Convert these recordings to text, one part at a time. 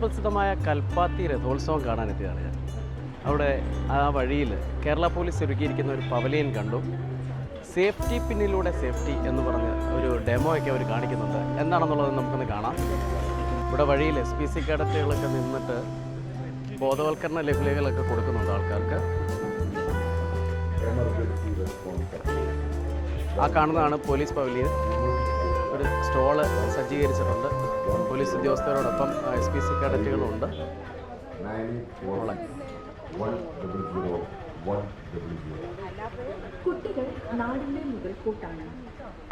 ചരിത്രപ്രസിദ്ധമായ കൽപ്പാത്തി രഥോത്സവം കാണാനെത്തിയതാണ് ഞാൻ. അവിടെ ആ വഴിയിൽ കേരള പോലീസ് ഒരുക്കിയിരിക്കുന്ന ഒരു പവലിയൻ കണ്ടു. സേഫ്റ്റി പിന്നിലൂടെ സേഫ്റ്റി എന്ന് പറഞ്ഞ് ഒരു ഡെമോ ഒക്കെ അവർ കാണിക്കുന്നുണ്ട്. എന്താണെന്നുള്ളത് നമുക്കൊന്ന് കാണാം. ഇവിടെ വഴിയിൽ എസ് പി സി കേഡറ്റുകളൊക്കെ നിന്നിട്ട് ബോധവൽക്കരണ ലഭ്യതകളൊക്കെ കൊടുക്കുന്നുണ്ട് ആൾക്കാർക്ക്. ആ കാണുന്നതാണ് പോലീസ് പവലിയൻ. ഒരു സ്റ്റോൾ സജ്ജീകരിച്ചിട്ടുണ്ട്. പോലീസ് ഉദ്യോഗസ്ഥരോടൊപ്പം എസ് പി സി കേഡറ്റുകളുണ്ട് കുട്ടികൾ നാടിന്റെ മുതൽക്കൂട്ടാണ്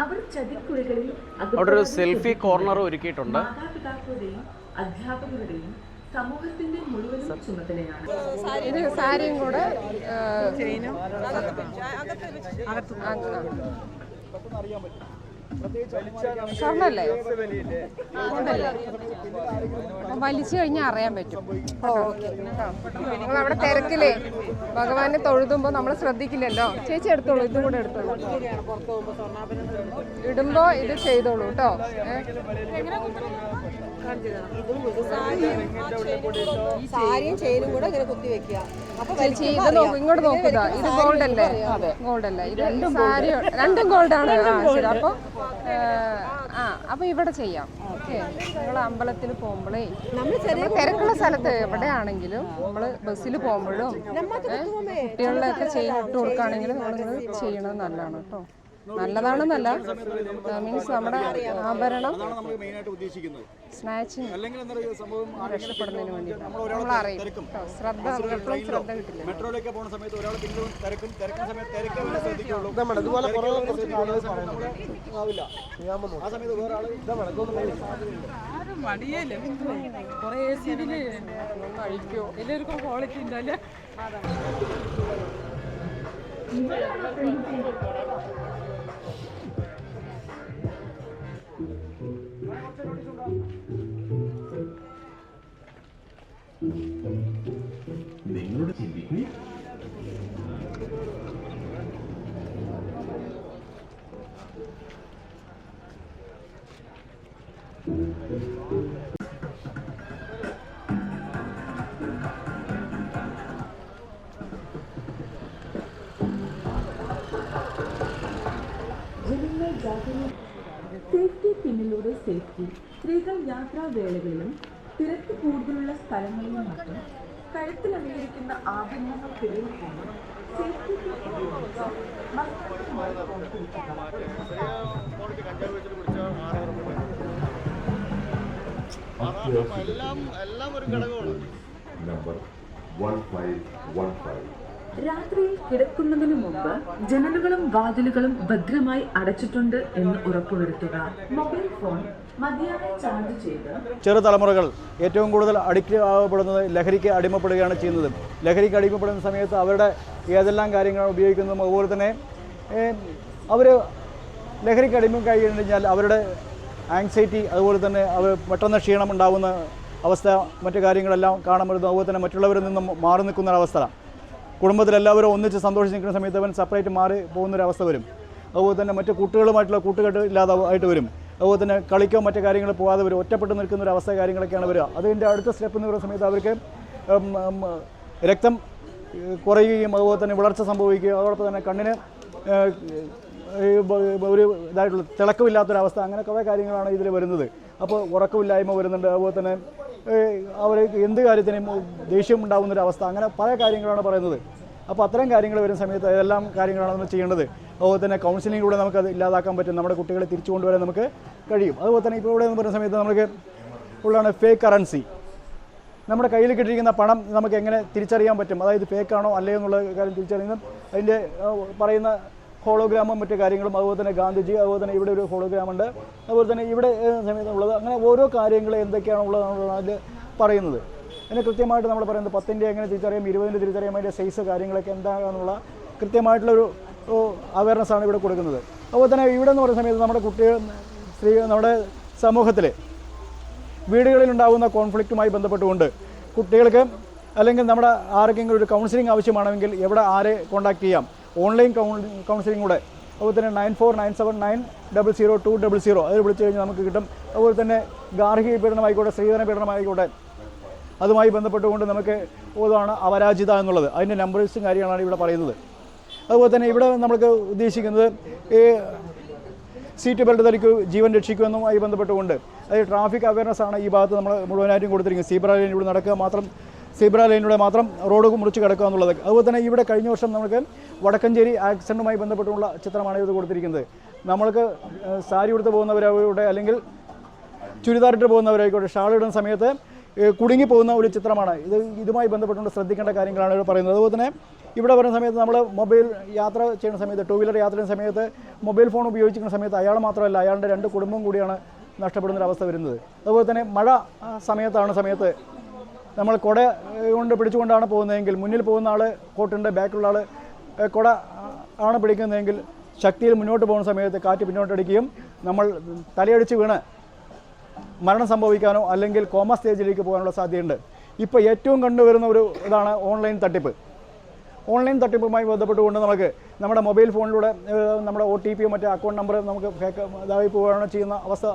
അവർ ചതിക്കുഴികളിൽ അവിടെ ഒരു സെൽഫി കോർണർ ഒരുക്കിയിട്ടുണ്ട്. മാതാപിതാക്കളുടെയും അധ്യാപകരുടെയും സമൂഹത്തിന്റെ മുഴുവനും ചുമതലയാണ്. ഇത് സാരിയും കൂടെ സ്വർണല്ലേ? വലിച്ചു കഴിഞ്ഞാൽ അറിയാൻ പറ്റും. നിങ്ങൾ അവിടെ തിരക്കില്ലേ ഭഗവാനെ തൊഴുതുമ്പോൾ നമ്മൾ ശ്രദ്ധിക്കില്ലല്ലോ? ചേച്ചി എടുത്തോളൂ ഇതും കൂടെ എടുത്തോളൂ. ഇടുമ്പോ ഇത് ചെയ്തോളൂ കേട്ടോ. സാരിയും ചെയിനും കൂടെ ഇങ്ങനെ കുത്തി വെക്കുക. ചേച്ചി ഇത് നോക്കൂ ഇങ്ങോട്ട് നോക്കുക ഇത്. ഗോൾഡ് അല്ലേ? ഗോൾഡ് അല്ലേ ഇത് സാരി രണ്ടും ഗോൾഡ് ആണ്. ആ ശരി. അപ്പൊ ആ അപ്പൊ ഇവിടെ ചെയ്യാം. ഓക്കെ. നിങ്ങൾ അമ്പലത്തിൽ പോകുമ്പോഴേ നമ്മൾ തിരക്കുള്ള സ്ഥലത്ത് എവിടെയാണെങ്കിലും നമ്മൾ ബസ്സിൽ പോകുമ്പോഴും കുട്ടികളിലൊക്കെ ചെയിൻ ഇട്ട് കൊടുക്കുകയാണെങ്കിലും നമ്മൾ ചെയ്യണത് നല്ലതാണ് കേട്ടോ. നല്ലതാണെന്നല്ല. മീൻസ് നമ്മുടെ ആഭരണം സ്നാച്ചിങ് രക്ഷപ്പെടുന്നതിന് വേണ്ടി നമ്മൾ അറിയും കേട്ടോ ശ്രദ്ധ എപ്പോഴും ശ്രദ്ധ കിട്ടില്ല. മെട്രോയിലൊക്കെ പോകുന്ന സമയത്ത് ഒരാൾ പിന്നിലും തിരക്കും തിരക്കുന്ന സമയത്ത് തിരക്കാൻ വേണ്ടി ശ്രദ്ധിക്കുള്ളൂ. ഇതുപോലെ കുറേ ആവില്ല. ആ സമയത്ത് വേറെ ആൾ മടിയല്ലേ കുറേ സിവിൽ കഴിക്കോ? എല്ലാവർക്കും ക്വാളിറ്റി ഉണ്ടല്ലേ? സേഫ്റ്റി പിന്നിലൂടെ സേഫ്റ്റി സ്ത്രീകൾ യാത്രാവേളകളിലും തിരക്ക് കൂടുതലുള്ള സ്ഥലങ്ങളിലും മറ്റും കഴുത്തിൽ അണിയിരിക്കുന്ന ആഭരണങ്ങൾക്കിടയിൽ പോലും സേഫ്റ്റി ഉപയോഗിച്ച് എല്ലാം എല്ലാം ഒരു ഘടകമാണ്. Number one five one five രാത്രിയിൽ കിടക്കുന്നതിന് മുമ്പ് ജനലുകളും വാതിലുകളും ഭദ്രമായി അടച്ചിട്ടുണ്ട് എന്ന് ഉറപ്പുവരുത്തുക. മൊബൈൽ ഫോൺ ചെറു ചാർജ് ചെറുതലമുറകൾ ഏറ്റവും കൂടുതൽ അഡിക്റ്റ് ആവപ്പെടുന്നത് ലഹരിക്ക് അടിമപ്പെടുകയാണ് ചെയ്യുന്നത്. ലഹരിക്ക് അടിമപ്പെടുന്ന സമയത്ത് അവരുടെ ഏതെല്ലാം കാര്യങ്ങളാണ് ഉപയോഗിക്കുന്നതും അതുപോലെ തന്നെ അവർ ലഹരിക്ക് അടിമ കഴിഞ്ഞാൽ അവരുടെ ആങ്സൈറ്റി അതുപോലെ തന്നെ അവർ പെട്ടെന്ന് ക്ഷീണം ഉണ്ടാകുന്ന അവസ്ഥ മറ്റു കാര്യങ്ങളെല്ലാം കാണാൻ പറ്റുന്നു അതുപോലെ തന്നെ മറ്റുള്ളവരിൽ നിന്നും മാറി നിൽക്കുന്ന ഒരവസ്ഥ. കുടുംബത്തിലെല്ലാവരും ഒന്നിച്ച് സന്തോഷിച്ച് നിൽക്കുന്ന സമയത്ത് അവൻ സെപ്പറേറ്റ് മാറി പോകുന്നൊരവസ്ഥ വരും. അതുപോലെ തന്നെ മറ്റു കുട്ടികളുമായിട്ടുള്ള കൂട്ടുകെട്ട് ഇല്ലാതെ ആയിട്ട് വരും. അതുപോലെ തന്നെ കളിക്കോ മറ്റു കാര്യങ്ങൾ പോകാതെ വരും. ഒറ്റപ്പെട്ട് നിൽക്കുന്ന ഒരു അവസ്ഥ കാര്യങ്ങളൊക്കെയാണ് വരിക. അതിന്റെ അടുത്ത സ്റ്റെപ്പ് എന്ന് പറയുന്ന സമയത്ത് അവർക്ക് രക്തം കുറയുകയും അതുപോലെ തന്നെ വിളർച്ച സംഭവിക്കുകയും അതോടൊപ്പം തന്നെ കണ്ണിന് ഒരു ഇതായിട്ടുള്ള തിളക്കമില്ലാത്തൊരവസ്ഥ. അങ്ങനെ കുറേ കാര്യങ്ങളാണ് ഇതിൽ വരുന്നത്. അപ്പോൾ ഉറക്കമില്ലായ്മ വരുന്നുണ്ട്. അതുപോലെ തന്നെ അവർ എന്ത് കാര്യത്തിനും ദേഷ്യം അവസ്ഥ അങ്ങനെ പല കാര്യങ്ങളാണ് പറയുന്നത്. അപ്പോൾ അത്തരം കാര്യങ്ങൾ വരുന്ന സമയത്ത് ഏതെല്ലാം കാര്യങ്ങളാണ് നമ്മൾ ചെയ്യേണ്ടത്? അതുപോലെ തന്നെ കൗൺസിലിങ്ങിലൂടെ നമുക്ക് അത് ഇല്ലാതാക്കാൻ പറ്റും. നമ്മുടെ കുട്ടികളെ തിരിച്ചു കൊണ്ടുവരാൻ നമുക്ക് കഴിയും. അതുപോലെ തന്നെ ഇപ്പോൾ ഇവിടെ എന്ന് പറയുന്ന സമയത്ത് നമുക്ക് ഉള്ളതാണ് ഫേക്ക് കറൻസി നമ്മുടെ കയ്യിൽ കിട്ടിയിരിക്കുന്ന പണം നമുക്ക് എങ്ങനെ തിരിച്ചറിയാൻ പറ്റും? അതായത് ഫേക്കാണോ ആണോ അല്ലയോ എന്നുള്ള കാര്യം തിരിച്ചറിയുന്നത് അതിന്റെ പറയുന്ന ഹോളോഗ്രാമും മറ്റു കാര്യങ്ങളും അതുപോലെ തന്നെ ഗാന്ധിജി അതുപോലെ തന്നെ ഇവിടെ ഒരു ഹോളോഗ്രാം ഉണ്ട്. അതുപോലെ തന്നെ ഇവിടെ സമയത്ത് സമയത്തുള്ളത് അങ്ങനെ ഓരോ കാര്യങ്ങൾ എന്തൊക്കെയാണ് ഉള്ളതെന്നുള്ളതാണ് അതിൽ പറയുന്നത്. അതിന് കൃത്യമായിട്ട് നമ്മൾ പറയുന്നത് പത്തിന്റെ എങ്ങനെ തിരിച്ചറിയാം ഇരുപതിന്റെ തിരിച്ചറിയാം അതിന്റെ സൈസ് കാര്യങ്ങളൊക്കെ എന്താണെന്നുള്ള കൃത്യമായിട്ടുള്ളൊരു അവയർനെസ് ആണ് ഇവിടെ കൊടുക്കുന്നത്. അതുപോലെ തന്നെ ഇവിടെ എന്ന് പറയുന്ന സമയത്ത് നമ്മുടെ കുട്ടികൾ സ്ത്രീ നമ്മുടെ സമൂഹത്തിൽ വീടുകളിൽ ഉണ്ടാകുന്ന കോൺഫ്ലിക്റ്റുമായി ബന്ധപ്പെട്ടുകൊണ്ട് കുട്ടികൾക്ക് അല്ലെങ്കിൽ നമ്മുടെ ആർക്കെങ്കിലും ഒരു കൗൺസിലിംഗ് ആവശ്യമാണെങ്കിൽ എവിടെ ആരെ കോൺടാക്ട് ചെയ്യാം? ഓൺലൈൻ കൗൺസിലിംഗ് കൂടെ. അതുപോലെ തന്നെ nine four nine seven nine double zero two double zero. അതിൽ വിളിച്ചു കഴിഞ്ഞാൽ നമുക്ക് കിട്ടും. അതുപോലെ തന്നെ ഗാർഹിക പീഡനമായിക്കോട്ടെ സ്ത്രീധന പീഡനമായിക്കോട്ടെ അതുമായി ബന്ധപ്പെട്ടുകൊണ്ട് നമുക്ക് ഉള്ളതാണ് അപരാജിത എന്നുള്ളത്. അതിന്റെ നമ്പേഴ്സും കാര്യങ്ങളാണ് ഇവിടെ പറയുന്നത്. അതുപോലെ തന്നെ ഇവിടെ നമുക്ക് ഉദ്ദേശിക്കുന്നത് ഈ സീറ്റ് ബെൽറ്റ് ധരിക്കൂ ജീവൻ രക്ഷിക്കുമെന്നുമായി ബന്ധപ്പെട്ടുകൊണ്ട്. അതായത് ട്രാഫിക് അവയർനെസ് ആണ് ഈ ഭാഗത്ത് നമ്മൾ മുഴുവനായിട്ടും കൊടുത്തിരിക്കുന്നത്. സീബ്ര ഇവിടെ നടക്കുക മാത്രം സീബ്ര ലൈനിലൂടെ മാത്രം റോഡ് മുറിച്ച് കിടക്കുക എന്നുള്ളത്. അതുപോലെ തന്നെ ഇവിടെ കഴിഞ്ഞ വർഷം നമുക്ക് വടക്കഞ്ചേരി ആക്സിഡന്റുമായി ബന്ധപ്പെട്ടുള്ള ചിത്രമാണ് ഇത് കൊടുത്തിരിക്കുന്നത്. നമ്മൾക്ക് സാരി ഉടുത്ത് പോകുന്നവരവിടെ അല്ലെങ്കിൽ ചുരിദാറിട്ട് പോകുന്നവരായിക്കോട്ടെ ഷാൾ ഇടുന്ന സമയത്ത് കുടുങ്ങി പോകുന്ന ഒരു ചിത്രമാണ്. ഇത് ഇതുമായി ബന്ധപ്പെട്ടുകൊണ്ട് ശ്രദ്ധിക്കേണ്ട കാര്യങ്ങളാണ് ഇവിടെ പറയുന്നത്. അതുപോലെ തന്നെ ഇവിടെ വരുന്ന സമയത്ത് നമ്മൾ മൊബൈൽ യാത്ര ചെയ്യുന്ന സമയത്ത് ടൂ വീലർ യാത്ര ചെയ്യുന്ന സമയത്ത് മൊബൈൽ ഫോൺ ഉപയോഗിക്കുന്ന സമയത്ത് അയാൾ മാത്രമല്ല അയാളുടെ രണ്ട് കുടുംബം കൂടിയാണ് നഷ്ടപ്പെടുന്നൊരവസ്ഥ വരുന്നത്. അതുപോലെ തന്നെ മഴ സമയത്താണ് സമയത്ത് നമ്മൾ കുട കൊണ്ട് പിടിച്ചുകൊണ്ടാണ് പോകുന്നതെങ്കിൽ മുന്നിൽ പോകുന്ന ആൾ കോട്ടുണ്ട് ബാക്കിലുള്ള ആൾ കുട ആണ് പിടിക്കുന്നതെങ്കിൽ ശക്തിയിൽ മുന്നോട്ട് പോകുന്ന സമയത്ത് കാറ്റ് പിന്നോട്ടടിക്കുകയും നമ്മൾ തലയടിച്ച് വീണ് മരണം സംഭവിക്കാനോ അല്ലെങ്കിൽ കോമ സ്റ്റേജിലേക്ക് പോകാനുള്ള സാധ്യതയുണ്ട്. ഇപ്പോൾ ഏറ്റവും കണ്ടുവരുന്ന ഒരു ഇതാണ് ഓൺലൈൻ തട്ടിപ്പ്. ഓൺലൈൻ തട്ടിപ്പുമായി ബന്ധപ്പെട്ടുകൊണ്ട് നമുക്ക് നമ്മുടെ മൊബൈൽ ഫോണിലൂടെ നമ്മുടെ ഒ ടി പിയോ മറ്റേ അക്കൗണ്ട് നമ്പർ നമുക്ക് ഇതായി പോവുകയാണോ ചെയ്യുന്ന അവസ്ഥ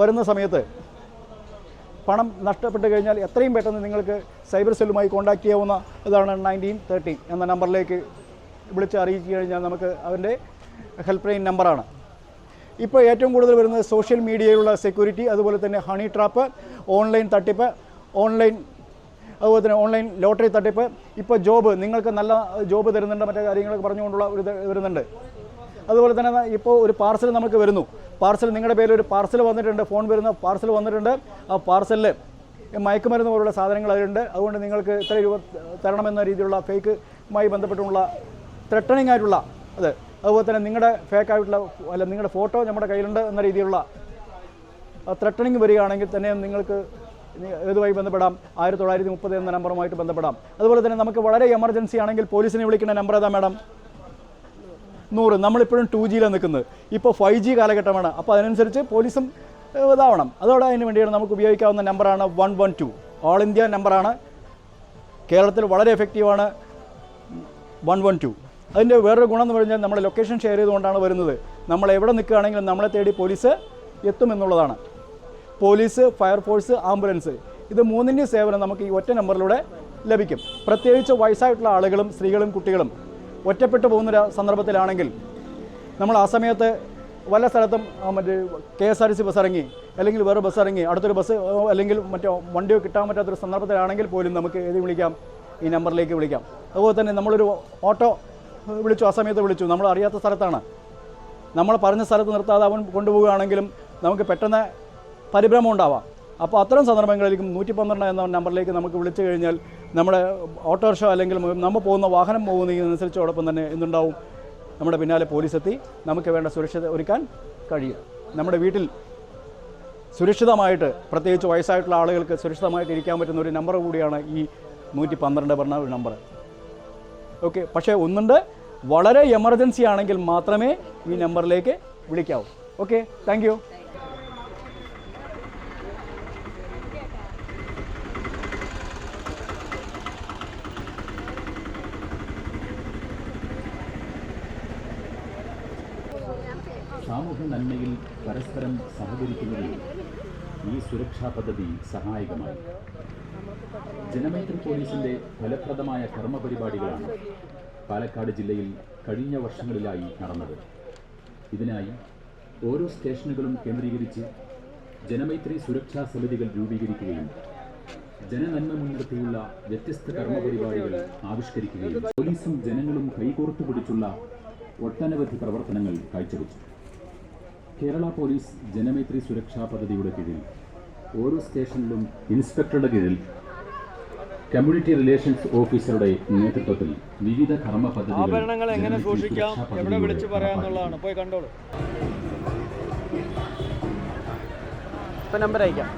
വരുന്ന സമയത്ത് പണം നഷ്ടപ്പെട്ട് കഴിഞ്ഞാൽ എത്രയും പെട്ടെന്ന് നിങ്ങൾക്ക് സൈബർ സെല്ലുമായി കോൺടാക്ട് ചെയ്യാവുന്ന ഇതാണ് നയന്റീൻ തേർട്ടി എന്ന നമ്പറിലേക്ക് വിളിച്ച് അറിയിച്ചു കഴിഞ്ഞാൽ നമുക്ക് അവന്റെ ഹെൽപ്പ് ലൈൻ നമ്പറാണ് ഇപ്പോൾ ഏറ്റവും കൂടുതൽ വരുന്നത് സോഷ്യൽ മീഡിയയിലുള്ള സെക്യൂരിറ്റി അതുപോലെ തന്നെ ഹണി ട്രാപ്പ് ഓൺലൈൻ തട്ടിപ്പ് ഓൺലൈൻ അതുപോലെ തന്നെ ഓൺലൈൻ ലോട്ടറി തട്ടിപ്പ് ഇപ്പോൾ ജോബ് നിങ്ങൾക്ക് നല്ല ജോബ് തരുന്നുണ്ട് മറ്റേ കാര്യങ്ങളൊക്കെ പറഞ്ഞുകൊണ്ടുള്ള ഒരു വരുന്നുണ്ട്. അതുപോലെ തന്നെ ഇപ്പോൾ ഒരു പാർസൽ നമുക്ക് വരുന്നു. പാർസൽ നിങ്ങളുടെ പേരിൽ ഒരു പാർസൽ വന്നിട്ടുണ്ട് ഫോൺ വരുന്ന പാർസൽ വന്നിട്ടുണ്ട്. ആ പാർസലിൽ മയക്കുമരുന്ന് പോലുള്ള സാധനങ്ങൾ അതിലുണ്ട്. അതുകൊണ്ട് നിങ്ങൾക്ക് ഇത്ര രൂപ തരണമെന്ന രീതിയിലുള്ള ഫേക്കുമായി ബന്ധപ്പെട്ടുള്ള ത്രട്ടണിങ് ആയിട്ടുള്ള അത് അതുപോലെ തന്നെ നിങ്ങളുടെ ഫേക്കായിട്ടുള്ള അല്ല നിങ്ങളുടെ ഫോട്ടോ നമ്മുടെ കയ്യിലുണ്ട് എന്ന രീതിയിലുള്ള ത്രട്ടണിങ് വരികയാണെങ്കിൽ തന്നെ നിങ്ങൾക്ക് ഏതുമായി ബന്ധപ്പെടാം. ആയിരത്തി തൊള്ളായിരത്തി മുപ്പത് എന്ന നമ്പറുമായിട്ട് ബന്ധപ്പെടാം. അതുപോലെ തന്നെ നമുക്ക് വളരെ എമർജൻസി ആണെങ്കിൽ പോലീസിനെ വിളിക്കുന്ന നമ്പർ ഏതാ മാഡം നൂറ്. നമ്മളിപ്പോഴും ടു ജിയിലാണ് നിൽക്കുന്നത്. ഇപ്പോൾ ഫൈവ് ജി കാലഘട്ടമാണ്. അപ്പോൾ അതിനനുസരിച്ച് പോലീസും ഇതാവണം. അതോടെ അതിന് വേണ്ടിയാണ് നമുക്ക് ഉപയോഗിക്കാവുന്ന നമ്പറാണ് one one two all India നമ്പറാണ്. കേരളത്തിൽ വളരെ എഫക്റ്റീവാണ് വൺ വൺ ടു അതിന്റെ വേറൊരു ഗുണം എന്ന് പറഞ്ഞാൽ നമ്മൾ ലൊക്കേഷൻ ഷെയർ ചെയ്തുകൊണ്ടാണ് വരുന്നത്. നമ്മൾ എവിടെ നിൽക്കുകയാണെങ്കിലും നമ്മളെ തേടി പോലീസ് എത്തുമെന്നുള്ളതാണ് പോലീസ് ഫയർഫോഴ്സ് ആംബുലൻസ് ഇത് മൂന്നിന്റെ സേവനം നമുക്ക് ഈ ഒറ്റ നമ്പറിലൂടെ ലഭിക്കും. പ്രത്യേകിച്ച് വയസ്സായിട്ടുള്ള ആളുകളും സ്ത്രീകളും കുട്ടികളും ഒറ്റപ്പെട്ടു പോകുന്നൊരു സന്ദർഭത്തിലാണെങ്കിൽ നമ്മൾ ആ സമയത്ത് വല്ല സ്ഥലത്തും മറ്റേ K S R T C bus ഇറങ്ങി അല്ലെങ്കിൽ വേറെ ബസ് ഇറങ്ങി അടുത്തൊരു ബസ് അല്ലെങ്കിൽ മറ്റോ വണ്ടിയോ കിട്ടാൻ പറ്റാത്തൊരു സന്ദർഭത്തിലാണെങ്കിൽ പോലും നമുക്ക് ഏത് വിളിക്കാം? ഈ നമ്പറിലേക്ക് വിളിക്കാം. അതുപോലെ തന്നെ നമ്മളൊരു ഓട്ടോ വിളിച്ചു ആ സമയത്ത് വിളിച്ചു. നമ്മൾ അറിയാത്ത സ്ഥലത്താണ്. നമ്മൾ പറഞ്ഞ സ്ഥലത്ത് നിർത്താതെ അവൻ കൊണ്ടുപോവുകയാണെങ്കിലും നമുക്ക് പെട്ടെന്ന് പരിഭ്രമം ഉണ്ടാവാം. അപ്പോൾ അത്തരം സന്ദർഭങ്ങളിലേക്കും നൂറ്റി പന്ത്രണ്ട് എന്ന നമ്പറിലേക്ക് നമുക്ക് വിളിച്ചു കഴിഞ്ഞാൽ നമ്മുടെ ഓട്ടോറിക്ഷ അല്ലെങ്കിൽ നമ്മൾ പോകുന്ന വാഹനം പോകുന്നതിനനുസരിച്ചോടൊപ്പം തന്നെ എന്തുണ്ടാവും? നമ്മുടെ പിന്നാലെ പോലീസ് എത്തി നമുക്ക് വേണ്ട സുരക്ഷ ഒരുക്കാൻ കഴിയുക. നമ്മുടെ വീട്ടിൽ സുരക്ഷിതമായിട്ട് പ്രത്യേകിച്ച് വയസ്സായിട്ടുള്ള ആളുകൾക്ക് സുരക്ഷിതമായിട്ട് ഇരിക്കാൻ പറ്റുന്ന ഒരു നമ്പർ കൂടിയാണ് ഈ നൂറ്റി പന്ത്രണ്ട് പറഞ്ഞ ഒരു നമ്പർ ഓക്കെ പക്ഷേ ഒന്നുണ്ട്. വളരെ എമർജൻസി ആണെങ്കിൽ മാത്രമേ ഈ നമ്പറിലേക്ക് വിളിക്കാവൂ. ഓക്കെ താങ്ക് യു സാമൂഹ്യ നന്മയിൽ പരസ്പരം സഹകരിക്കുന്നതിന് ഈ സുരക്ഷാ പദ്ധതി സഹായകമായി. ജനമൈത്രി പോലീസിന്റെ ഫലപ്രദമായ കർമ്മ പരിപാടികളാണ് പാലക്കാട് ജില്ലയിൽ കഴിഞ്ഞ വർഷങ്ങളിലായി നടന്നത്. ഇതിനായി ഓരോ സ്റ്റേഷനുകളും കേന്ദ്രീകരിച്ച് ജനമൈത്രി സുരക്ഷാ സമിതികൾ രൂപീകരിക്കുകയും ജനനന്മ മുൻനിർത്തിയുള്ള വ്യത്യസ്ത കർമ്മ പരിപാടികൾ ആവിഷ്കരിക്കുകയും പോലീസും ജനങ്ങളും കൈകോർത്തു പിടിച്ചുള്ള ഒട്ടനവധി പ്രവർത്തനങ്ങൾ കാഴ്ചവെച്ചു. കേരള പോലീസ് ജനമൈത്രി സുരക്ഷാ പദ്ധതിയുടെ കീഴിൽ ഓരോ സ്റ്റേഷനിലും ഇൻസ്പെക്ടറുടെ കീഴിൽ കമ്മ്യൂണിറ്റി റിലേഷൻസ് ഓഫീസറുടെ നേതൃത്വത്തിൽ വിവിധ കർമ്മ പദ്ധതികൾ ആഭരണങ്ങൾ എങ്ങനെ സൂക്ഷിക്കാം എവിടെ വിളിച്ചു പറയാന്നുള്ളതാണ് പോയി കണ്ടോളൂ. നമ്പർ അയക്കാം.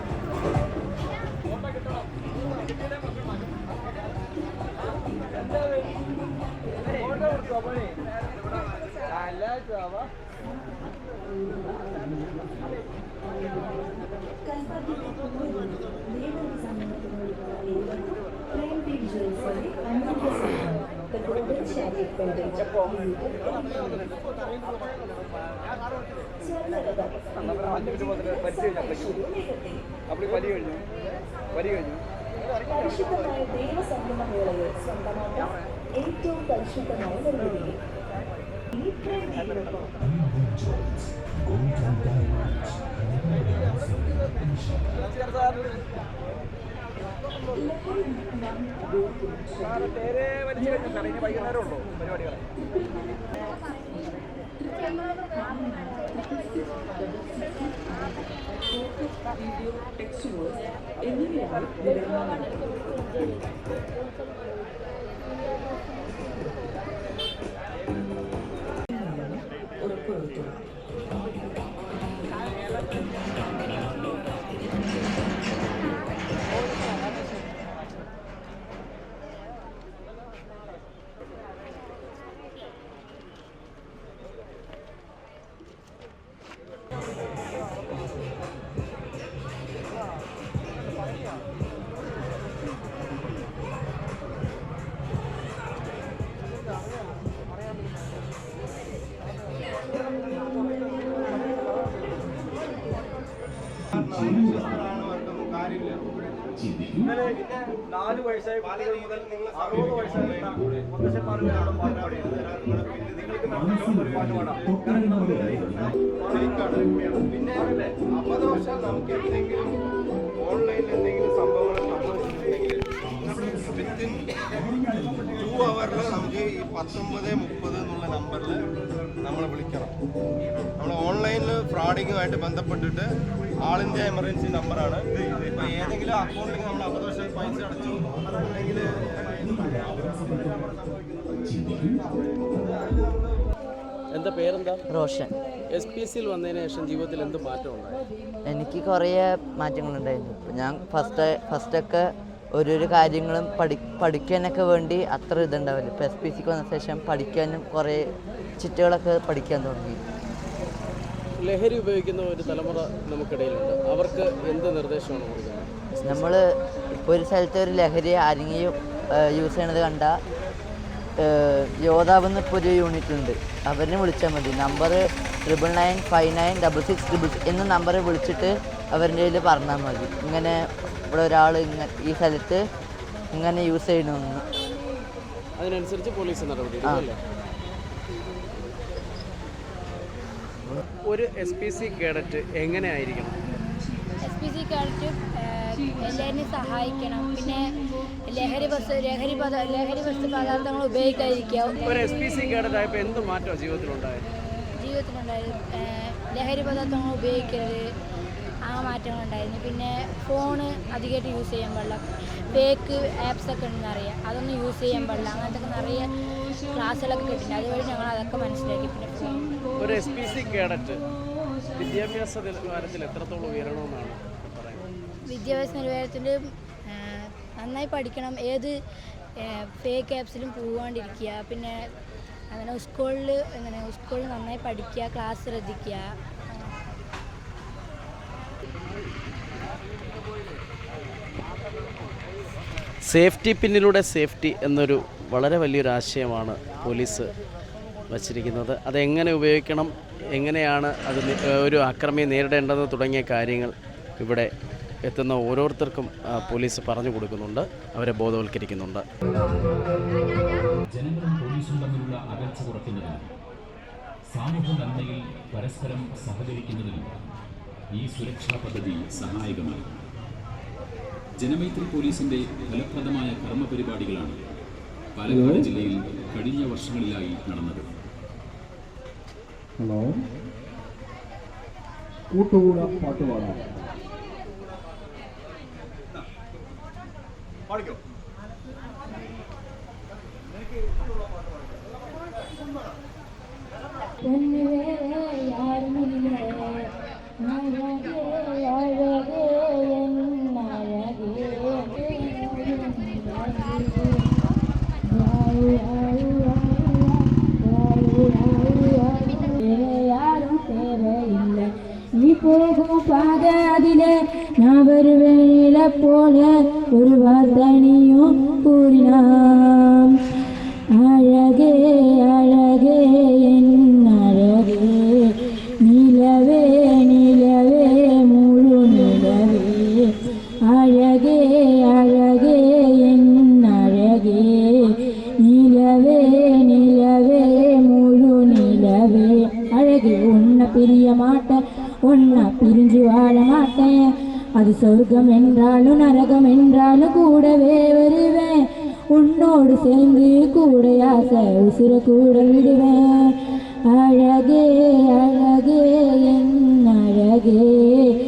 അപ്പോൾ പരി കഴിഞ്ഞു പരി കഴിഞ്ഞു പരിശുദ്ധമായ ദൈവസംഗമവേളയെ സ്വന്തമാക്കാം ഏറ്റവും പരിശുദ്ധമായ നിർവൃതി ഈ ട്രെൻഡിനൊപ്പം വീഡിയോ ടെക്സ്റ്റ് വോയിസ് എന്നിവയാണ് വിതരണം betul. ഇന്നലെ നാല് വയസ്സായ കുട്ടികൾ മുതൽ അറുപത് വയസ്സായ മുത്തശ്ശന്മാർ വരെയുള്ള പാട്ട് പാടിയത് നിങ്ങൾക്ക് നല്ലൊരു പാട്ട് പാടാം പിന്നെ അബദ്ധവശാൽ നമുക്ക് എന്തെങ്കിലും ഓൺലൈനിൽ എന്തെങ്കിലും സംഭവങ്ങൾ സംഭവിച്ചിട്ടുണ്ടെങ്കിൽ വിത്തിൻ ടു അവറിൽ നമുക്ക് ഈ പത്തൊമ്പത് മുപ്പത് എന്നുള്ള നമ്പറിൽ നമ്മൾ വിളിക്കണം. നമ്മൾ ഓൺലൈനിൽ ഫ്രോഡിങ്ങുമായിട്ട് ബന്ധപ്പെട്ടിട്ട് ആൾ ഇന്ത്യ എമർജൻസി നമ്പറാണ് ഇപ്പം ഏതെങ്കിലും അക്കൗണ്ടിൽ നമ്മൾ അബദ്ധവശാൽ പൈസ അടച്ചു. അല്ലെങ്കിൽ എന്താ പേരെന്താ? റോഷൻ. എസ് പി എസ് സിയിൽ വന്നതിന് ശേഷം ജീവിതത്തിൽ എന്ത് മാറ്റം ഉണ്ടായി? എനിക്ക് കുറേ മാറ്റങ്ങളുണ്ടായിരുന്നു. ഇപ്പം ഞാൻ ഫസ്റ്റ് ഫസ്റ്റൊക്കെ ഓരോരോ കാര്യങ്ങളും പഠി പഠിക്കാനൊക്കെ വേണ്ടി അത്ര ഇതുണ്ടാവില്ല. ഇപ്പോൾ എസ് പി സിക്ക് വന്ന ശേഷം പഠിക്കാനും കുറേ ചിറ്റുകളൊക്കെ പഠിക്കാൻ തുടങ്ങി. ലഹരി ഉപയോഗിക്കുന്ന ഒരു തലമുറ നമുക്കിടയിലുണ്ട്. അവർക്ക് എന്ത് നിർദ്ദേശമാണ് കൊടുക്കുന്നത്? നമ്മൾ ഇപ്പോൾ ഒരു സ്ഥലത്ത് ഒരു ലഹരി ആരെങ്കിലും യൂസ് ചെയ്യണത് കണ്ട യോദ്ധാവെന്ന് ഇപ്പോൾ ഒരു യൂണിറ്റ് ഉണ്ട്. അവരിനെ വിളിച്ചാൽ മതി. Number triple nine five nine double six triple എന്ന നമ്പർ വിളിച്ചിട്ട് അവരുടെ കയ്യിൽ പറഞ്ഞാൽ മതി. ഇങ്ങനെ ഇവിടെ ഒരാൾ ഇങ്ങനെ ഈ സ്ഥലത്ത് ഇങ്ങനെ യൂസ് ചെയ്യണമെന്ന് അതിനനുസരിച്ച് പോലീസ് നടപടി ആ. അല്ലേ ഒരു എസ് പി സി കേഡറ്റ് എങ്ങനെയായിരിക്കണം? എസ് പി സി കേഡറ്റ് എല്ലാവരെയും സഹായിക്കണം. പിന്നെ ലഹരി വസ്തു ലഹരി പദ ലഹരി വസ്തു പദാർത്ഥങ്ങൾ ഉപയോഗിക്കാതിരിക്കുക. ഒരു എസ് പി സി കേഡറ്റ് ആയപ്പോൾ എന്ത് മാറ്റം ജീവിതത്തിലുണ്ടായത്? ജീവിതത്തിലുണ്ടായത് ലഹരി പദാർത്ഥങ്ങൾ ഉപയോഗിക്കരുത്. ആ മാറ്റങ്ങൾ ഉണ്ടായിരുന്നു പിന്നെ ഫോണ് അധികമായിട്ട് യൂസ് ചെയ്യാൻ പാടില്ല. ഫേക്ക് ആപ്സ് ഒക്കെ ഉണ്ടെന്ന് അറിയാം അതൊന്നും യൂസ് ചെയ്യാൻ പാടില്ല. അങ്ങനത്തെ നിറയെ ക്ലാസ്സുകളൊക്കെ കിട്ടില്ല അതുവഴി ഞങ്ങൾ അതൊക്കെ മനസ്സിലാക്കി. പിന്നെ ഒരു എസ് പി സി കേഡറ്റ് വിദ്യാഭ്യാസ നിലവാരത്തിൽ എത്രത്തോളം ഉയരണമെന്നാണ് പറയുന്നത്? വിദ്യാഭ്യാസ നിലവാരത്തിൽ നന്നായി പഠിക്കണം. ഏത് ഫേക്ക് ക്യാപ്സിലും പോവാണ്ടിരിക്കുക. പിന്നെ അങ്ങനെ സ്കൂളിൽ അങ്ങനെ സ്കൂളിൽ നന്നായി പഠിക്കുക ക്ലാസ് ശ്രദ്ധിക്കുക. സേഫ്റ്റി പിന്നിലൂടെ സേഫ്റ്റി എന്നൊരു വളരെ വലിയൊരു ആശയമാണ് പോലീസ് വച്ചിരിക്കുന്നത്. അതെങ്ങനെ ഉപയോഗിക്കണം എങ്ങനെയാണ് അത് ഒരു അക്രമിയെ നേരിടേണ്ടത് തുടങ്ങിയ കാര്യങ്ങൾ ഇവിടെ എത്തുന്ന ഓരോരുത്തർക്കും പോലീസ് പറഞ്ഞു കൊടുക്കുന്നുണ്ട്. അവരെ ബോധവൽക്കരിക്കുന്നുണ്ട്. ജനങ്ങളും പോലീസും തമ്മിലുള്ള അകൽച്ച കുറയ്ക്കുന്നതിനും സാമൂഹ്യ നന്മയിൽ പരസ്പരം സഹകരിക്കുന്നതിനും ഈ സുരക്ഷാ പദ്ധതി സഹായകമായി. ജനമൈത്രി പോലീസിന്റെ ഫലപ്രദമായ കർമ്മപരിപാടികളാണ് പാലക്കാട് ജില്ലയിൽ കഴിഞ്ഞ വർഷങ്ങളിലായി നടന്നത്. ഹലോ. കൂട്ടുകൂട പാട്ട് പാടാം പാടിക്കോ? போகும் பாத அதிலே நான் வருவேன் போல ஒரு வார்த்தை நீயும் கூறினார் சொர்க்கம் என்றாலும் நரகம் என்றாலும் கூடவே வருவேன். உன்னோடு சேர்ந்து கூட ஆசை உசுர கூட விடுவேன். அழகே அழகே என் அழகே.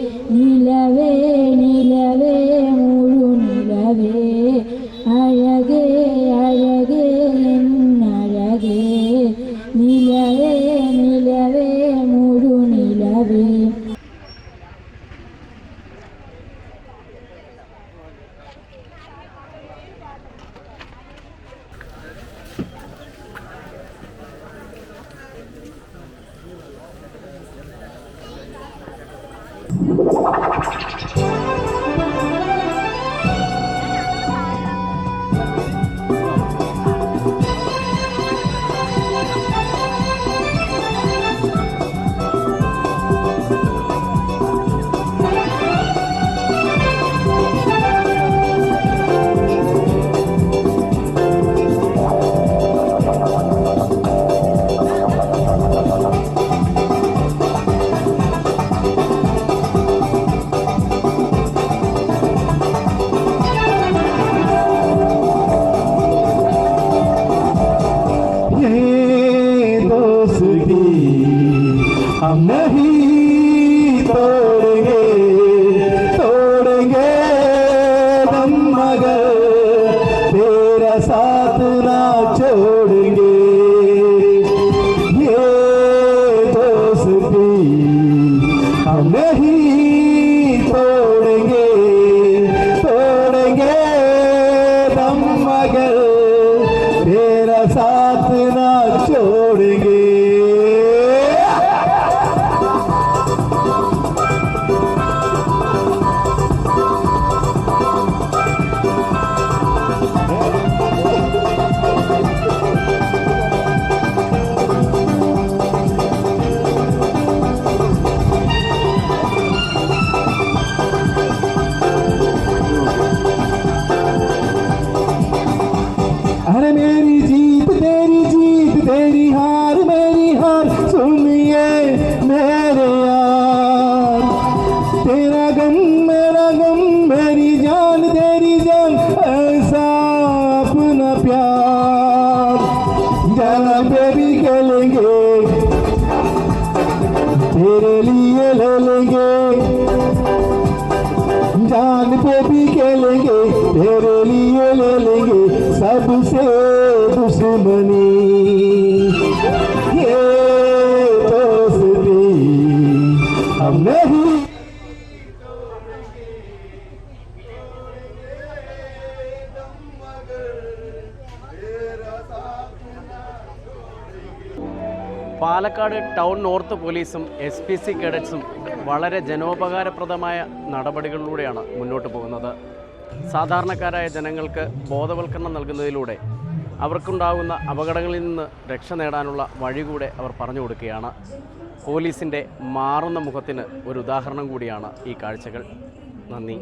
हम मगर तेरा साथ ना छोड़ेंगे പാലക്കാട് ടൗൺ നോർത്ത് പോലീസും എസ് പി സി കേഡറ്റ്സും വളരെ ജനോപകാരപ്രദമായ നടപടികളിലൂടെയാണ് മുന്നോട്ട് പോകുന്നത്. സാധാരണക്കാരായ ജനങ്ങൾക്ക് ബോധവൽക്കരണം നൽകുന്നതിലൂടെ അവർക്കുണ്ടാകുന്ന അപകടങ്ങളിൽ നിന്ന് രക്ഷ നേടാനുള്ള വഴി കൂടെ അവർ പറഞ്ഞു കൊടുക്കുകയാണ്. പോലീസിന്റെ മാറുന്ന മുഖത്തിന് ഒരു ഉദാഹരണം കൂടിയാണ് ഈ കാഴ്ചകൾ. നന്ദി.